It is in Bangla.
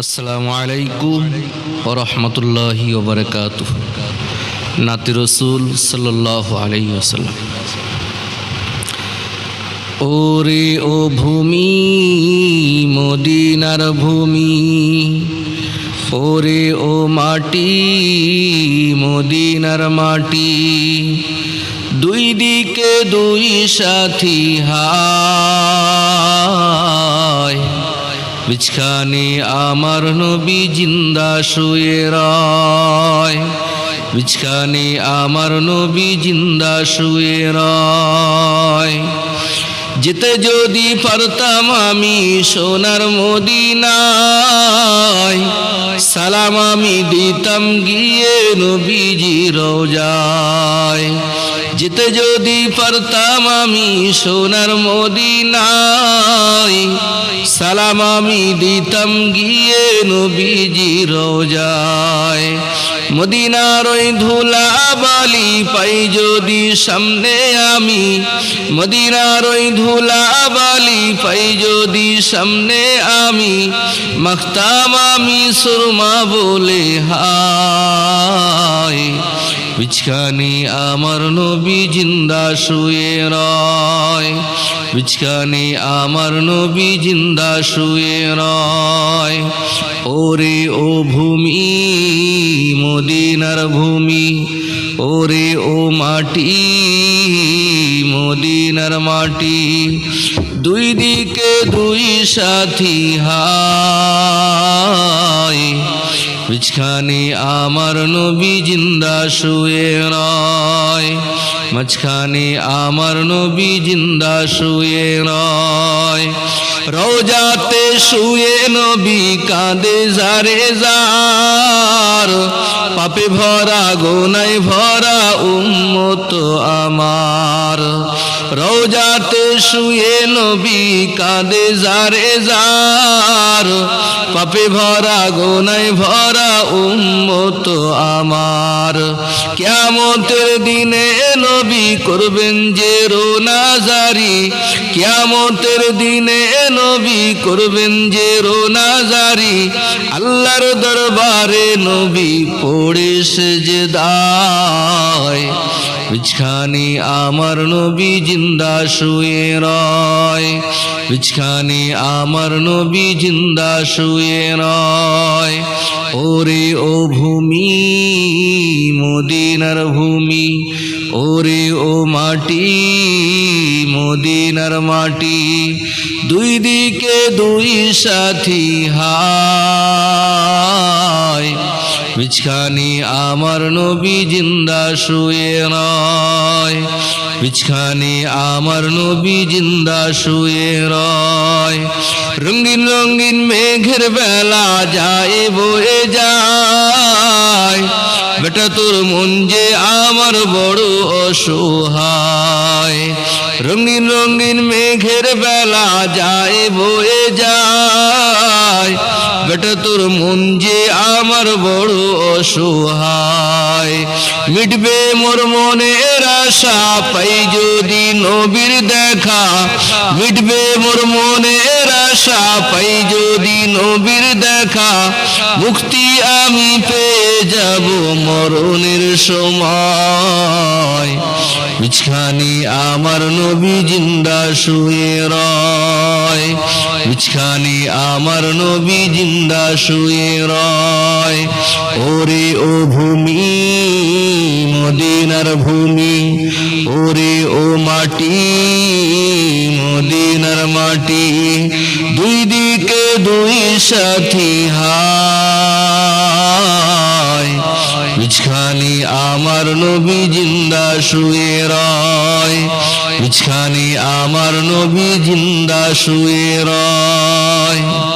আসসালামু আলাইকুম ওরহমতুল্লাহি ওবরকাত নাতি রসুল সাল্লাহ আলাই ওরে ও ভূমি, মদিনার ভূমি, ওরে ও মাটি, মদিনার মাটি, দুই দিকে দুই সাথী হায়। বিছখানে আমার নবী জিন্দা শুয়ে রয়। বিছখানে আমার নবী জিন্দা শুয়ে রয়। যেতে যদি পারতাম আমি সোনার মদিনায়, সালাম আমি দিতাম গিয়ে নবীজি রোজায়। যেতে যদি পারতাম আমি সোনার মদিনায়। সালাম আমি দিতাম গিয়ে নবীজি রোজায়। মদিনার ওই ধুলা বালি পাই যদি সামনে আমি। মদিনার ওই ধুলা বালি পাই যদি সামনে আমি। মাখতাম আমি সুরমা বলে হায়। বিছখানি আমার নবী জিন্দা শুয়ে রয়। বিছখানি আমার নবী জিন্দা শুয়ে রয়। ওরে ও ভূমি, মদিনার ভূমি, ওরে ও মাটি, মদিনার মাটি, দুই দিকে দুই সাথী হায়। বিছখানে আমার নবী জিন্দা শুয়ে রয় মাঝখানে আমার নবী জিন্দা শুয়ে রয় রোজাতে শুয়ে নবী কাঁদে জারে যার পাপে ভরা, গোনায় ভরা উম্মত আমার। রোজাতে শুয়ে নবী কাঁদে জারে যার পাপে ভরা, গোনায় ভরা উম্মত আমার। কেমতের দিনে নবী করবেন যে রোনাজারি। কেমতের দিনে নবী করবেন যে রোনাজারি। আল্লাহর দরবারে নবী পড়ে যে দায় বিছখানি আমার নবী জিন্দা শুয়ে রয়। বিছখানি আমার নবী জিন্দা শুয়ে রয়। ওরে ও ভূমি, মদিনার ভূমি, ওরে ও মাটি, মদিনার মাটি, দুই দিকে দুই সাথী হায়। বিছখানি আমার নবী জিন্দা শুয়ে রয়। বিছখানি আমার নবী জিন্দা শুয়ে রয়। রঙিন রঙিন মেঘের বেলা যায়, বয়ে যায়। বেটা তোর মন যে আমার বড় অসহায়। রঙিন রঙিন মেঘের বেলা যায়, বয়ে যায়। বেটা, তোর মন যে আমার বড় অসহায়। মিটবে মোর মনের আশা, পাই যদি নবীর দেখা। মিটবে মোর মনের আশা পাই যদি নবীর দেখা, মুক্তি আমি পেয়ে যাব মরণের সময়। বিছখানি আমার নবী জিন্দা শুয়ে রয়। বিছখানি আমার নবী জিন্দা শুয়ে রয়। ওরে ও ভূমি, মদিনার ভূমি, ওরে ও মাটি, মদিনার মাটি দুই দুই সাথী হায়। বিছখানি আমার নবী জিন্দা শুয়ে রয়। পিছখানি আমার নবী জিন্দা শুয়ে রয়।